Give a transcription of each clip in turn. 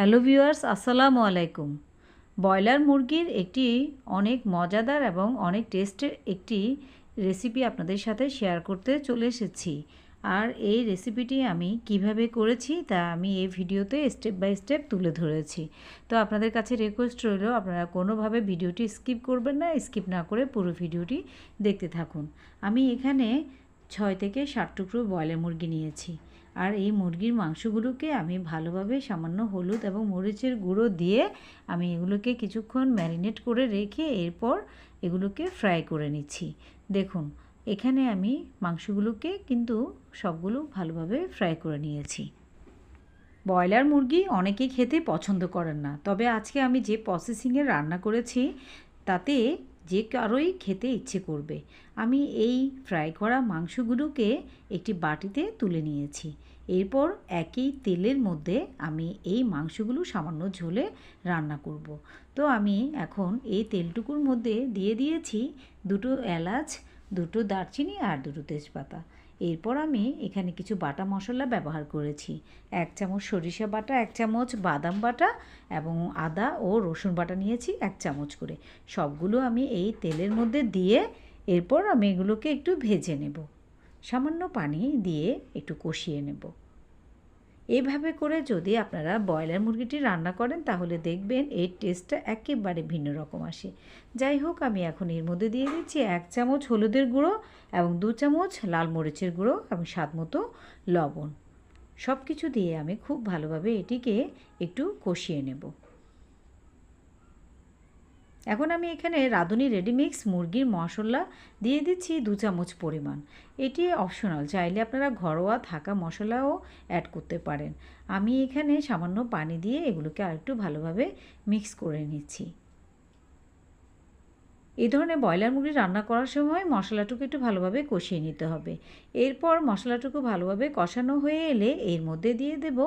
Hello viewers, আসসালামু আলাইকুম। Broiler মুরগির একটি অনেক মজাদার এবং অনেক টেস্টের একটি রেসিপি আপনাদের সাথে শেয়ার করতে চলে এসেছি। আর এই রেসিপিটি আমি কীভাবে করেছি তা আমি এই ভিডিওতে স্টেপ বাই স্টেপ তুলে ধরেছি। তো আপনাদের কাছে রিকোয়েস্ট রইল, আপনারা কোনোভাবে ভিডিওটি স্কিপ করবেন না, স্কিপ না করে পুরো ভিডিওটি দেখতে থাকুন। আমি এখানে ছয় থেকে ষাট টুকরো ব্রয়লার মুরগি নিয়েছি। আর এই মুরগির মাংসগুলোকে আমি ভালোভাবে সামান্য হলুদ এবং মরিচের গুঁড়ো দিয়ে আমি এগুলোকে কিছুক্ষণ ম্যারিনেট করে রেখে এরপর এগুলোকে ফ্রাই করে নিচ্ছি। দেখুন, এখানে আমি মাংসগুলোকে কিন্তু সবগুলো ভালোভাবে ফ্রাই করে নিয়েছি। ব্রয়লার মুরগি অনেকেই খেতে পছন্দ করেন না, তবে আজকে আমি যে প্রসেসিংয়ে রান্না করেছি, তাতে যে কারোই খেতে ইচ্ছে করবে আমি এই ফ্রাই করা মাংসগুলোকে একটি বাটিতে তুলে নিয়েছি এরপর একই তেলের মধ্যে আমি এই মাংসগুলো সামান্য ঝোলে রান্না করব। তো আমি এখন এই তেলটুকুর মধ্যে দিয়ে দিয়েছি দুটো এলাচ দুটো দারচিনি আর দুটো তেজপাতা। এরপর আমি এখানে কিছু বাটা মশলা ব্যবহার করেছি। এক চামচ সরিষা বাটা, এক চামচ বাদাম বাটা এবং আদা ও রসুন বাটা নিয়েছি এক চামচ করে। সবগুলো আমি এই তেলের মধ্যে দিয়ে এরপর আমি এগুলোকে একটু ভেজে নেব। সামান্য পানি দিয়ে একটু কষিয়ে নেব। এইভাবে করে যদি আপনারা ব্রয়লার মুরগিটি রান্না করেন, তাহলে দেখবেন এর টেস্টটা একেবারে ভিন্ন রকম আসে। যাই হোক, আমি এখন এর মধ্যে দিয়ে দিচ্ছি এক চামচ হলুদের গুঁড়ো এবং দু চামচ লাল মরিচের গুঁড়ো এবং স্বাদ মতো লবণ। সব কিছু দিয়ে আমি খুব ভালোভাবে এটিকে একটু কষিয়ে নেব। এখন আমি এখানে রাঁধুনি রেডিমিক্স, মুরগির মশলা দিয়ে দিচ্ছি দু চামচ পরিমাণ। এটি অপশনাল চাইলে আপনারা ঘরোয়া থাকা মশলাও অ্যাড করতে পারেন। আমি এখানে সামান্য পানি দিয়ে এগুলোকে আরেকটু ভালোভাবে মিক্স করে নিচ্ছি। এই ধরনের ব্রয়লার মুরগি রান্না করার সময় মশলাটুকু একটু ভালোভাবে কষিয়ে নিতে হবে। এরপর মশলাটুকু ভালোভাবে কষানো হয়ে এলে এর মধ্যে দিয়ে দেব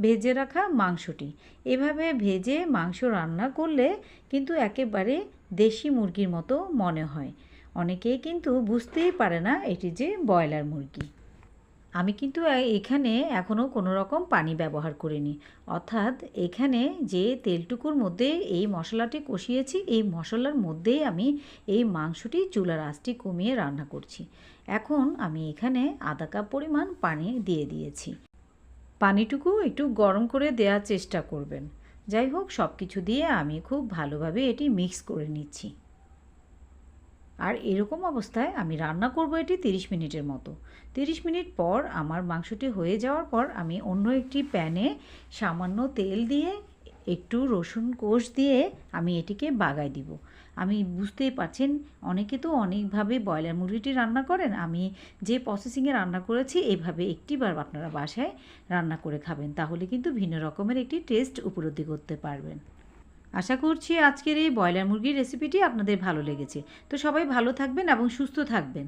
ভেজে রাখা মাংসটি। এভাবে ভেজে মাংস রান্না করলে কিন্তু একেবারে দেশি মুরগির মতো মনে হয়। অনেকেই কিন্তু বুঝতেই পারে না এটি যে ব্রয়লার মুরগি। আমি কিন্তু এখানে এখনও কোনো রকম পানি ব্যবহার করিনি। অর্থাৎ এখানে যে তেলটুকুর মধ্যে এই মশলাটি কষিয়েছি, এই মশলার মধ্যেই আমি এই মাংসটি চুলার আঁচটি কমিয়ে রান্না করছি। এখন আমি এখানে আধা কাপ পরিমাণ পানি দিয়ে দিয়েছি। পানিটুকু একটু গরম করে দেওয়ার চেষ্টা করবেন। যাই হোক সব কিছু দিয়ে আমি খুব ভালোভাবে এটি মিক্স করে নিচ্ছি। আর এরকম অবস্থায় আমি রান্না করব এটি 30 মিনিটের মতো। 30 মিনিট পর আমার মাংসটি হয়ে যাওয়ার পর আমি অন্য একটি প্যানে সামান্য তেল দিয়ে একটু রসুন কোষ দিয়ে আমি এটিকে বাগায় দিব। আমি বুঝতেই পারছেন, অনেকে তো অনেকভাবে ব্রয়লার মুরগিটি রান্না করেন। আমি যে প্রসেসিংয়ে রান্না করেছি, এভাবে একটিবার আপনারা বাসায় রান্না করে খাবেন। তাহলে কিন্তু ভিন্ন রকমের একটি টেস্ট উপলব্ধি করতে পারবেন। আশা করছি আজকের এই ব্রয়লার মুরগির রেসিপিটি আপনাদের ভালো লেগেছে। তো সবাই ভালো থাকবেন এবং সুস্থ থাকবেন।